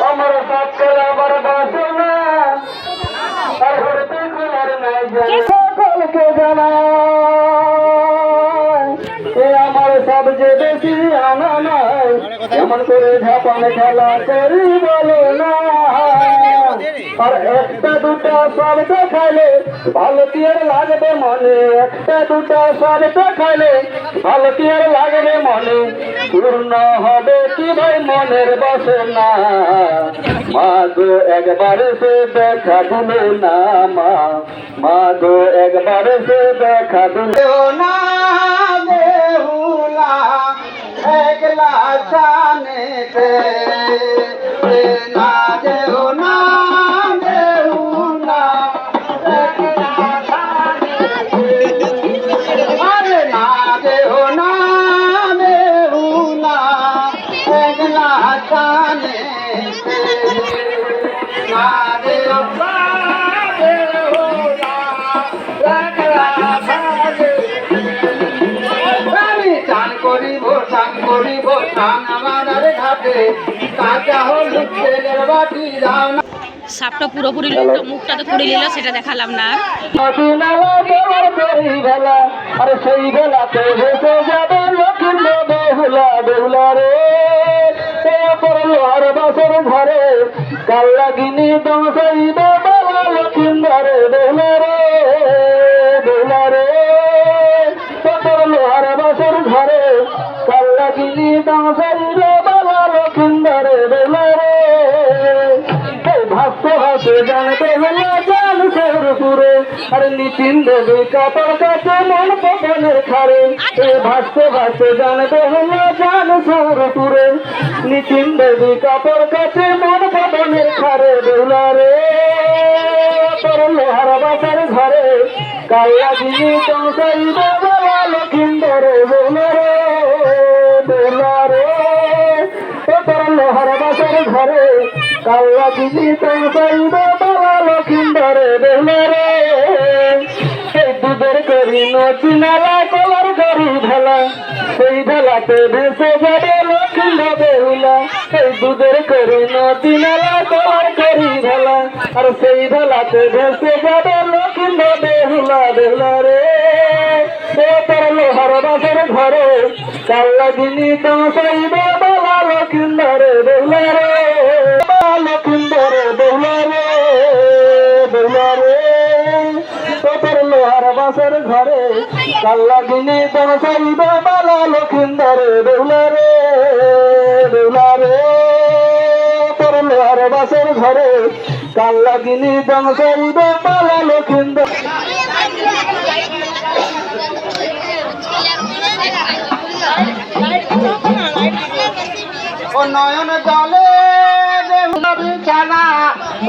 আমার খেলা আবার বাসনা আর হরতে খোলার নাই সকলকে জানাই এ আমার সবচেয়ে বেশি আনা নাই এমন করে ঝাপান খেলা করি বলো না। আর একটা দুটা সব দেখাইলে ভালো কি লাগবে মনে। একটা দুটা সব দেখাইলে ভালো কি লাগবে মনে। পূর্ণ হবে কি ভাই মনের বসে না মা গো, একবার সে দেখা দিলে না মা। মা একবার সে দেখা দিলে না বেহুলা। একলা জানেতে করিব চান করিব চান আমার ঘাটে। কাঁচা হলুদ তেলের বাটি দাও না। সাপটা পুরোপুরি লোকটা মুখটা তো পুড়ে নিল সেটা দেখালাম না। আর সেই বেলাতে যাবে বেহুলা বেহুলা রে বাসর ঘরে কাল লাগিনি দমসাই বেলা লক্ষ্মীন্দরে বেলারে বেলারে বেহুলা রে এ পড়ল আর বাসর ঘরে, কাল নিতিন দেবে কাপড় কাছে মন পবনের খারে। এই ভাসতে ভাসতে জানতে হলো জান সৌর সুরে নিতিন দেবী কাপড় কাছে মন পবনের খারে বেহুলা রে তোর লোহার বাসার ঘরে কাল্লা দিনি চৌসাই বাবা লক্ষিন্দরে বেহুলা রে কাল্লা দিদি চাইব বাবা লক্ষিন্দরে বেহলে সেই দুধের করি নচিনালা কলার করি ভেলা। সেই ভেলাতে ভেসে যাবে লক্ষিন্দ বেহুলা। সেই দুধের করি নচিনালা কলার করি ভেলা। আর সেই ভেলাতে ভেসে যাবে লক্ষিন্দ বেহুলা বেহুলা রে লোহার বাসের ঘরে কাল্লা দিনি চাইব বাবা লক্ষিন্দরে বেহুলা ঘরে, কাল্লা দিনি চাইব বাবা লক্ষিন্দরে বেহুলা রে বেহুলা রে তোর লোহার বাসের ঘরে, কাল্লা দিনি চাইব বাবা লক্ষিন্দর। ও নয়ন জলে বিছানা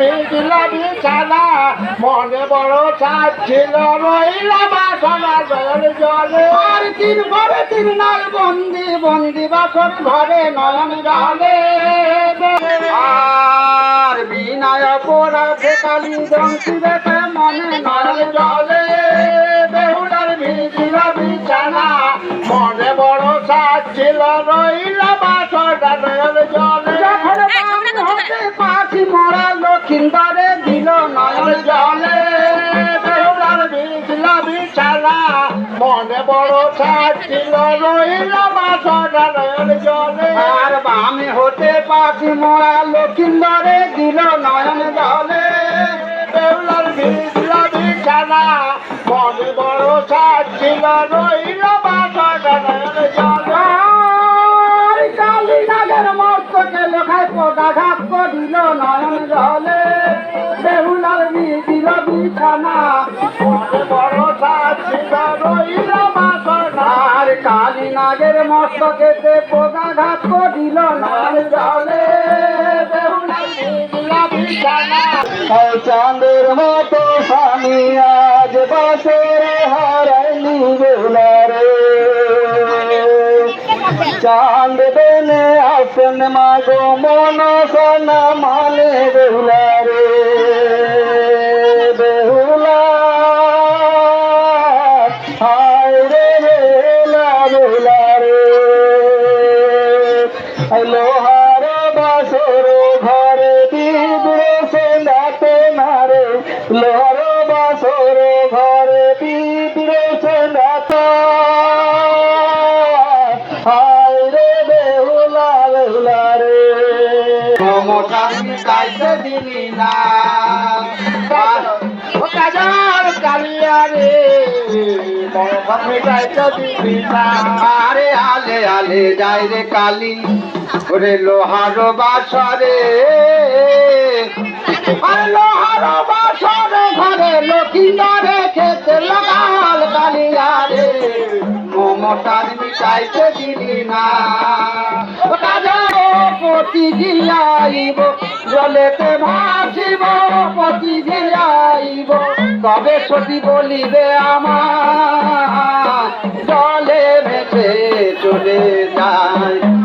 ভিজিল বিছানা মনে বড় সাজ ছিল রইল বাসনা নয়ন জলে। আর তিন ঘরে তিন নাল বন্দি বন্দি বাসন ঘরে নয়ন জলে আর বিনায় পড়াতে কালী দংশি রেখে মনে নয়ন জলে। বেহুলার ভিজিল বিছানা, মনে বড় সাজ ছিল রইল বাসনা নয়ন জলে। বিছানা মনে বড় সাজ ছিল রইল বাসনা নয়ন জলে। আর বামে হতে পাখি মরা লক্ষিন্দরে দিল নয়ন জলে বেহুলার ভিজিল বিছানা মনে বড় সাজ রইল বাসনা নয়ন জলে। কালী নাগের মস্তকে লেখায় পদাঘাত করিল নয়ন জলে পদাঘাত করিল চাঁদের মতো স্বামী আজ বাসরে হারাইলি বেহুলারে চাঁদ বেনে আসেন মাগো মন সনা মানে বেহুলারে লোহার বাসর ঘরে বিদুরে সেন্দাতে হায় রে বেহুলা বেহুলা রে। মমতা গাইতে দিলি না। কাজার কালিয়া রে। দিলি না। আরে আলে আলে যাই রে কালি। ওরে লোহার বাসরে মমতার মিটাইতে দিলি না। পতি পতি দিয়াইব তবে সতী বলিবে আমার, জলে ভেসে চলে যায়।